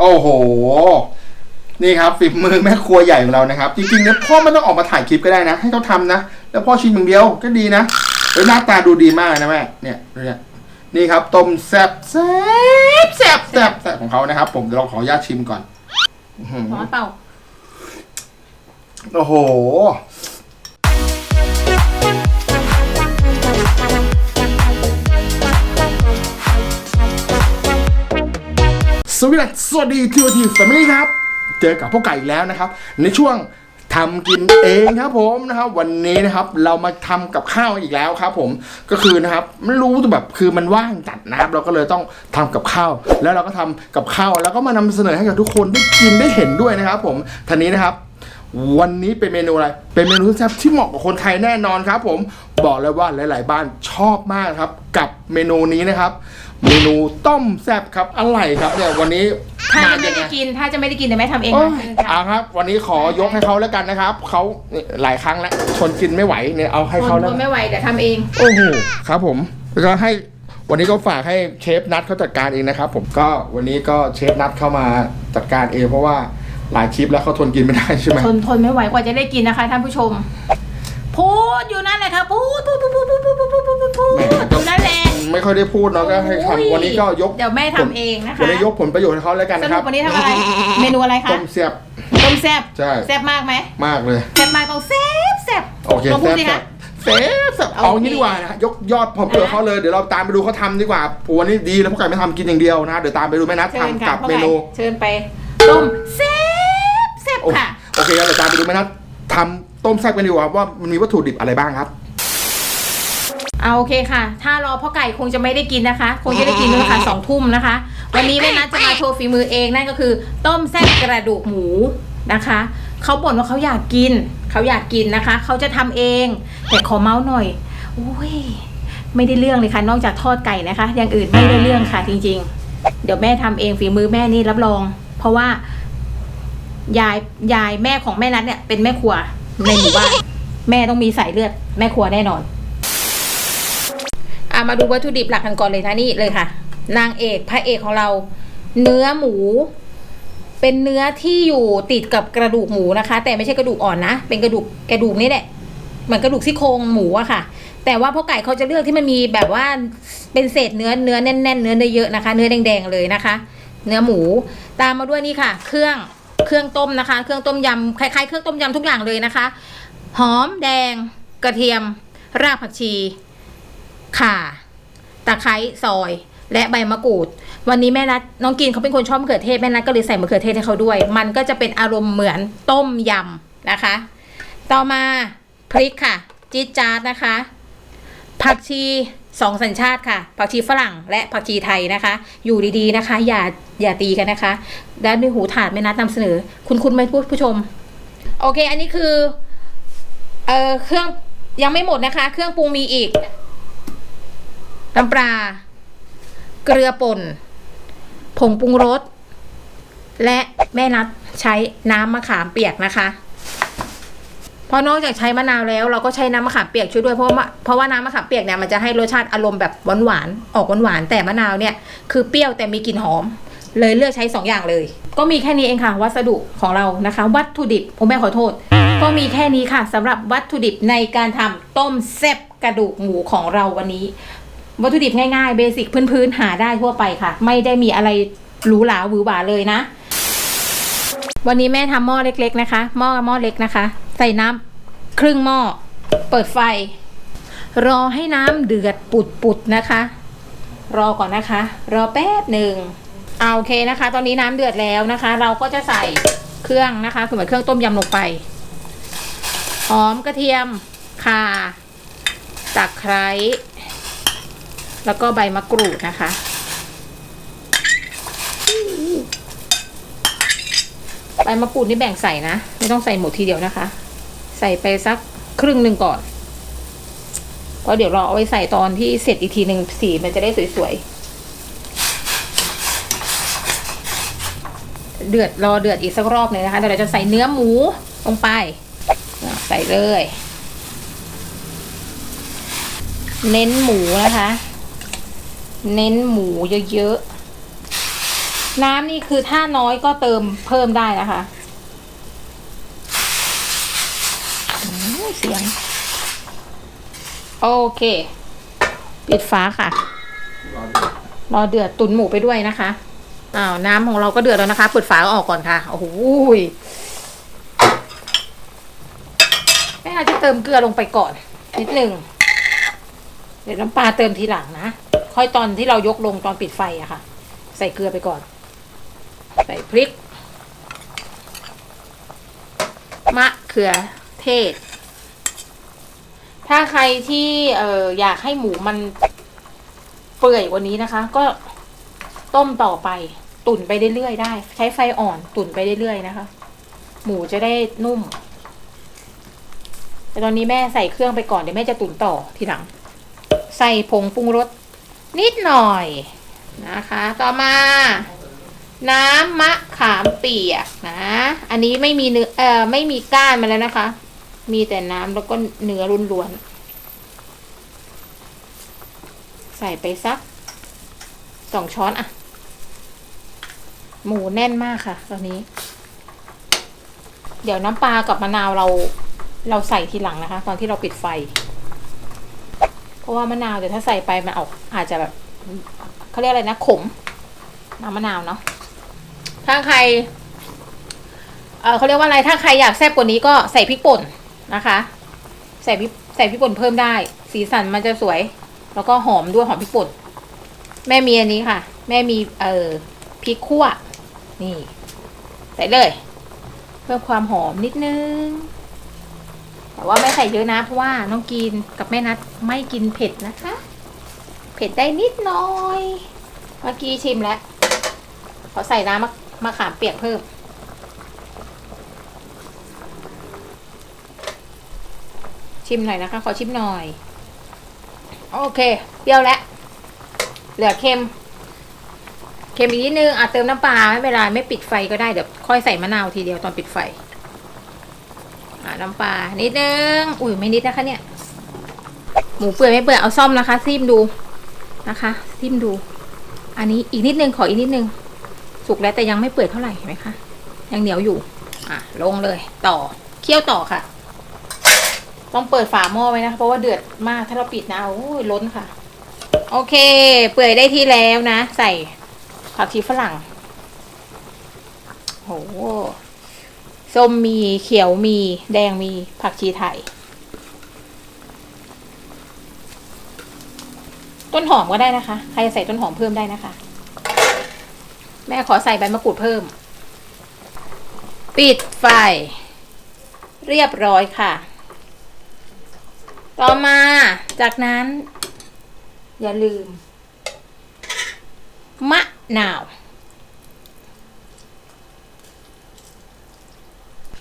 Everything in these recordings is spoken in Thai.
โอ้โห นี่ครับฝีมือแม่ครัวใหญ่ของเรานะครับ จริงๆเนี่ยพ่อไม่ต้องออกมาถ่ายคลิปก็ได้นะ ให้เขาทำนะ แล้วพ่อชิมอย่างเดียวก็ดีนะแล้วหน้าตาดูดีมากนะแม่เนี่ยดูเนี่ยนี่ครับต้มแซ่บแซ่บแซ่บแซ่บแซ่บของเขานะครับ ผมเดี๋ยวเราขออนุญาตชิมก่อนอื้อหือร้อนเปล่าโอ้โห สวัสดีสวัสดีทีโอทีแฟมิลี่ครับ เจอกับพวกไก่อีกแล้วนะครับ ในช่วงทำกินเองครับผมนะครับ วันนี้นะครับเรามาทำกับข้าวอีกแล้วครับผมก็คือนะครับไม่รู้แบบคือมันว่างจัดนะครับ เราก็เลยต้องทำกับข้าว แล้วเราก็ทำกับข้าวแล้วก็มานำเสนอให้กับทุกคนได้กินได้เห็นด้วยนะครับ ผมทีนี้นะครับ วันนี้เป็นเมนูอะไร เป็นเมนูแซ่บที่เหมาะกับคนไทยแน่นอนครับ ผมบอกเลยว่าหลาย ๆ บ้านชอบมากครับ กับเมนูนี้นะครับ เมนูต้มแซ่บครับอะไรครับเนี่ยวันนี้ถ้าจะยัไม่งได้ไงกินถ้าจะไม่ได้กินเดี๋ยวแม่ทำเองโอ้ยนะเอาครับ วันนี้ขอยกให้เขาแล้วกันนะครับเขาเนี่ยหลายครั้งแล้วทนกินไม่ไหวเนี่ยเอาให้คเขานแล้วทนไม่ไหวเดี๋ยวทำเองโอ้โหครับ ผมแล้วก็ให้วันนี้ก็ฝากให้เชฟนัทเขาจัดการเองนะครับ ผมก็วันนี้ก็เชฟนัทเข้ามาจัดการเองเพราะว่า หลายคลิปแล้วเขาทนกินไม่ได้ใช่ไหมทนทนไม่ไหวกว่าจะได้กินนะคะท่านผู้ชม พูดอยู่นั่นแหละค่ะพูดพูดพูดพูดพูดพูดพูดพูดพูดพูดพูดอยู่นั่นแหละไม่ค่อยได้พูดเนาะก็ให้โอ้ยทำวันนี้ก็ยกเดี๋ยวแม่ทำเองนะคะวันนี้ยกผลประโยชน์ให้เขาแล้วกันสนะครุรัปบวันนี้ทำอะไรเมนูอะไรคะต้มเสียบต้มแซ่บใช่แซ่บมากไหมมากเลยแซ่บมากต้องแซ่บแซ่บโอเคลองพูแซ่ดบสิแซ่คะบแซ่บแซ่บเอางี้ดีกว่านะยกยอดผลประโยชน์เขาเลยเดี๋ยวเราตามไปดูเขาทำดีกว่าวันนี้ดีแล้วพวกไก่ไม่ทำกินอย่างเดียวนะเดี๋ยวตามไปดูแม่นัทเชิญทำค่ะกับพ่อเมไก่นูเชิญไปต้มแซ่บแซ่บโอ ค่ะ โอเคงั้นเดี๋ยวตามไปดูแม่นัททำต้มแซ่บกันดีกว่าว่ามันมีวัตถุดิบอะไรบ้างครับ เอาโอเคค่ะ ถ้ารอพ่อไก่คงจะไม่ได้กินนะคะ คงจะได้กินเมื่อค่ะสองทุ่มนะคะ วันนี้แม่นัทจะมาโชว์ฝีมือเองนั่นก็คือ ต้มแซ่บกระดูกหมูนะคะเขาบ่นว่าเขาอยากกิน เขาอยากกินนะคะ เขาจะทำเอง แต่ขอเมาส์หน่อยอุ้ยไม่ได้เรื่องเลยค่ะ นอกจากทอดไก่นะคะ อย่างอื่นไม่ได้เรื่องค่ะจริง ๆ เดี๋ยวแม่ทำเองฝีมือแม่นี่รับรอง เพราะว่า ยายยายแม่ของแม่นัทเนี่ยเป็นแม่ครัวในหมู่บ้านแม่ต้องมีสายเลือดแม่ครัวแน่นอนอะมาดูวัตถุดิบหลักกันก่อนเลยนะนี่เลยค่ะ นางเอกพระเอกของเรา เนื้อหมู เป็นเนื้อที่อยู่ติดกับกระดูกหมูนะคะ แต่ไม่ใช่กระดูกอ่อนนะ เป็นกระดูกกระดูกนี่แหละเหมือนกระดูกซี่โครงหมูอะค่ะ แต่ว่าพ่อไก่เขาจะเลือกที่มันมีแบบว่าเป็นเศษเนื้อเนื้อแน่นๆเนื้อเยอะๆนะคะ เนื้อแดงๆเลยนะคะ เนื้อหมูตามมาด้วยนี่ค่ะ เครื่อง เครื่องต้มนะคะ เครื่องต้มยำคล้ายๆเครื่องต้มยำทุกอย่างเลยนะคะ หอมแดง กระเทียม รากผักชี ข่า ตะไคร้ซอย และใบมะกรูด วันนี้แม่นัดน้องกินเขาเป็นคนชอบมะเขือเทศแม่นัดก็เลยใส่มะเขือเทศให้เขาด้วย มันก็จะเป็นอารมณ์เหมือนต้มยำนะคะ ต่อมาพริกค่ะ จี๊ดจ๊าดนะคะ ผักชี สองสัญชาติค่ะ ผักชีฝรั่งและผักชีไทยนะคะ อยู่ดีๆนะคะ อย่าอย่าตีกันนะคะ ด้านด้วยหูถาดแม่นัดนำเสนอ คุณคุณไหมผู้ผู้ชม โอเค อันนี้คือเออเครื่องยังไม่หมดนะคะ เครื่องปรุงมีอีกน้ำปลา เกลือป่น ผงปรุงรส และแม่นัดใช้น้ำมะขามเปียกนะคะ เพราะนอกจากใช้มะนาวแล้วเราก็ใช้น้ำมะขามเปียกช่วยด้วยเพราะว่าเพราะว่าน้ำมะขามเปียกเนี่ยมันจะให้รสชาติอารมณ์แบบหวานๆออกหวานๆแต่มะนาวเนี่ยคือเปรี้ยวแต่มีกลิ่นหอม เลยเลือกใช้สองอย่างเลย ก็มีแค่นี้เองค่ะ วัสดุของเรานะคะ วัตถุดิบผมแม่ขอโทษ ก็มีแค่นี้ค่ะสำหรับวัตถุดิบในการทำต้มแซ่บกระดูกหมูของเราวันนี้ วัตถุดิบง่ายๆเบสิกพื้นๆหาได้ทั่วไปค่ะ ไม่ได้มีอะไรหรูหราหวือหวาเลยนะ วันนี้แม่ทำหม้อเล็ก ๆ นะคะหม้อหม้อเล็กนะคะ ใส่น้ำครึ่งหม้อ เปิดไฟ รอให้น้ำเดือดปุดๆนะคะ รอก่อนนะคะ รอแป๊บหนึ่งเอาโอเคนะคะ ตอนนี้น้ำเดือดแล้วนะคะ เราก็จะใส่เครื่องนะคะคือเหมือนเครื่องต้มยำลงไปหอมกระเทียมข่าตะไคร้แล้วก็ใบมะกรูดนะคะ ใบมะกรูดนี่แบ่งใส่นะ ไม่ต้องใส่หมดทีเดียวนะคะ ใส่ไปสักครึ่งหนึ่งก่อนเพราะเดี๋ยวเราเอาไว้ใส่ตอนที่เสร็จอีกทีหนึ่งสีมันจะได้สวยๆ เดือดรอเดือดอีกสักรอบหนึ่งนะคะเดี๋ยวเราจะใส่เนื้อหมูลงไป ใส่เลย เน้นหมูนะคะ เน้นหมูเยอะๆน้ำนี่คือถ้าน้อยก็เติมเพิ่มได้นะคะอืม เสียง โอเค ปิดฟ้าค่ะ รอเดือดตุนหมูไปด้วยนะคะ อ้าวน้ำของเราก็เดือดแล้วนะคะ เปิดฝาออกก่อนค่ะ โอ้โหแม่อาจจะเติมเกลือลงไปก่อน นิดหนึ่ง เดี๋ยวน้ำปลาเติมทีหลังนะ ค่อยตอนที่เรายกลงตอนปิดไฟอะค่ะ ใส่เกลือไปก่อน ใส่พริก มะเขือเทศ ถ้าใครที่เอออยากให้หมูมันเปื่อยกว่านี้นะคะ ก็ต้มต่อไป ตุ๋นไปเรื่อยๆได้ ใช้ไฟอ่อนตุ๋นไปเรื่อยๆนะคะ หมูจะได้นุ่ม แต่ตอนนี้แม่ใส่เครื่องไปก่อนเดี๋ยวแม่จะตุ๋นต่อทีหลัง ใส่ผงปรุงรสนิดหน่อยนะคะ ต่อมา น้ำมะขามเปียกนะ อันนี้ไม่มีเนื้อเอ่อไม่มีก้านมาแล้วนะคะ มีแต่น้ำแล้วก็เนื้อล้วนๆใส่ไปสักสองช้อนอะหมูแน่นมากค่ะตอนนี้ เดี๋ยวน้ำปลากับมะนาวเรา เราใส่ทีหลังนะคะ ตอนที่เราปิดไฟ เพราะว่ามะนาวเดี๋ยวถ้าใส่ไปมันออกอาจจะแบบเขาเรียกอะไรนะขมน้ำมะนาวเนาะถ้าใครเออเขาเรียกว่าอะไรถ้าใครอยากแซ่บกว่านี้ก็ใส่พริกป่น นะคะ ใส่พริกใส่พริกป่นเพิ่มได้ สีสันมันจะสวย แล้วก็หอมด้วยหอมพริกป่นแม่มีอันนี้ค่ะ แม่มีเอ่อพริกขั่วนี่ ใส่เลย เพิ่มความหอมนิดนึง แต่ว่าไม่ใส่เยอะนะ เพราะว่าน้องกินกับแม่นัดไม่กินเผ็ดนะคะ เผ็ดได้นิดหน่อย เมื่อกี้ชิมแล้วขอใส่น้ำมะมะขามเปียกเพิ่ม ชิมหน่อยนะคะ ขอชิมหน่อย โอเคเปรี้ยวแล้วเหลือเค็ม เค็มอีกนิดนึงอาจเติมน้ำปลาไม่เป็นไรไม่ปิดไฟก็ได้เดี๋ยวค่อยใส่มะนาวทีเดียวตอนปิดไฟ อ่าน้ำปลานิดนึงอุ้ยไม่นิดนะคะเนี่ยหมูเปื่อยไม่เปื่อยเอาซ่อมนะคะซิมดูนะคะซิมดู อันนี้อีกนิดนึงขออีกนิดนึง สุกแล้วแต่ยังไม่เปื่อยเท่าไหร่เห็นไหมคะยังเหนียวอยู่ อะลงเลย ต่อเคี่ยวต่อค่ะ ต้องเปิดฝาหม้อไว้นะคะเพราะว่าเดือดมากถ้าเราปิดนะโอ้ยล้นค่ะ โอเค เปื่อยได้ที่แล้วนะ ใส่ผักชีฝรั่งโหส้มมีเขียวมี แดงมีผักชีไทย ต้นหอมก็ได้นะคะ ใครจะใส่ต้นหอมเพิ่มได้นะคะ แม่ขอใส่ใบมะกรูดเพิ่ม ปิดไฟ เรียบร้อยค่ะ ต่อมาจากนั้น อย่าลืม มะนาว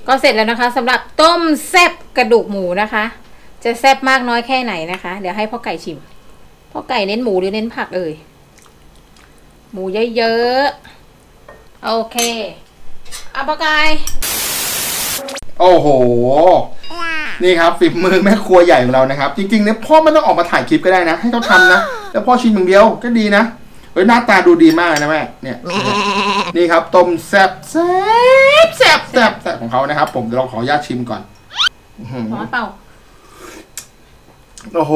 ก็เสร็จแล้วนะคะสำหรับต้มแซบกระดูกหมูนะคะ จะแซบมากน้อยแค่ไหนนะคะ เดี๋ยวให้พ่อไก่ชิม พ่อไก่เน้นหมูหรือเน้นผักเอ่ย หมูเยอะๆ โอเคเอาพ่อไก่ โอ้โห นี่ครับฝีมือแม่ครัวใหญ่ของเรานะครับ จริงๆเนี่ยพ่อไม่ต้องออกมาถ่ายคลิปก็ได้นะ ให้เขาทำนะแล้วพ่อชิมอย่างเดียวก็ดีนะเฮ้ยหน้าตาดูดีมากเลยนะแม่เนี่ยนี่ครับต้มแซ่บแซ่บแซ่บแซ่บแซ่บของเขานะครับ ผมเดี๋ยวเราขออนุญาตชิมก่อนอื้อหือร้อนเปล่าโอ้โห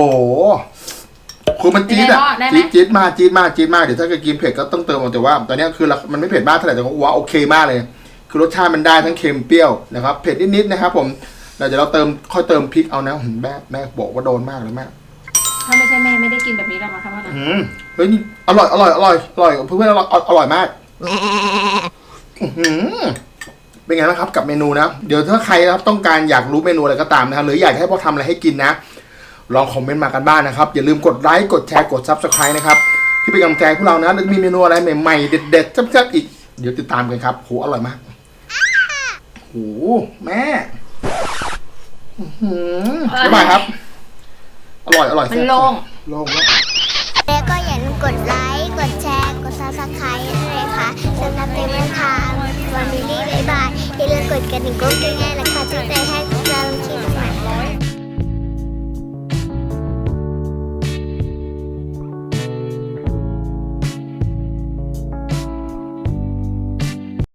คือมันจี๊ดอะได้ไหมจี๊ดจี๊ดมากจี๊ดมากจี๊ดมากเดี๋ยวถ้าเกิดกินเผ็ดก็ต้องเติมเอาแต่ว่า ตอนเนี้ยคือเรามันไม่เผ็ดมากเท่าไหร่แต่ว่าโอเคมากเลย คือรสชาติมันได้ทั้งเค็มเปรี้ยวนะครับ เผ็ดนิดๆนะครับ ผม เราจะเราเติมค่อยเติมพริกเอานะหืมแม่แม่บอกว่าโดนมากเลยแม่ถ้าไม่ใช่แม่ไม่ได้กินแบบนี้หรอกนะคะว่านะอืมเฮ้ยนี่อร่อยอร่อยอร่อยอร่อยเพื่อนๆอร่อยอร่อยมากอื้อหือเป็นไงบ้างครับกับเมนูนะเดี๋ยวถ้าใครนะครับต้องการอยากรู้เมนูอะไรก็ตามนะครับหรืออยากให้พ่อทำอะไรให้กินนะ ลองคอมเมนต์มากันบ้างนะครับ อย่าลืมกดไลค์กดแชร์กด subscribe นะครับที่เป็นกำลังใจให้พวกเรานะแล้วมีเมนูอะไรใหม่ๆเด็ดๆแซ่บๆอีก เดี๋ยวติดตามกันครับโหอร่อยมากโหแม่อื้อหือ บ๊ายบายครับ อร่อย อร่อยมันแซ่บโล่ง โล่งแล้วแล้วก็อย่าลืมกดไลค์ กดแชร์ กด subscribe ด้วยนะคะสำหรับเต็มทางวันนี้บ๊ายบายอย่าลืมกดกระดิ่งกุ้งด้วยนะคะจะได้ให้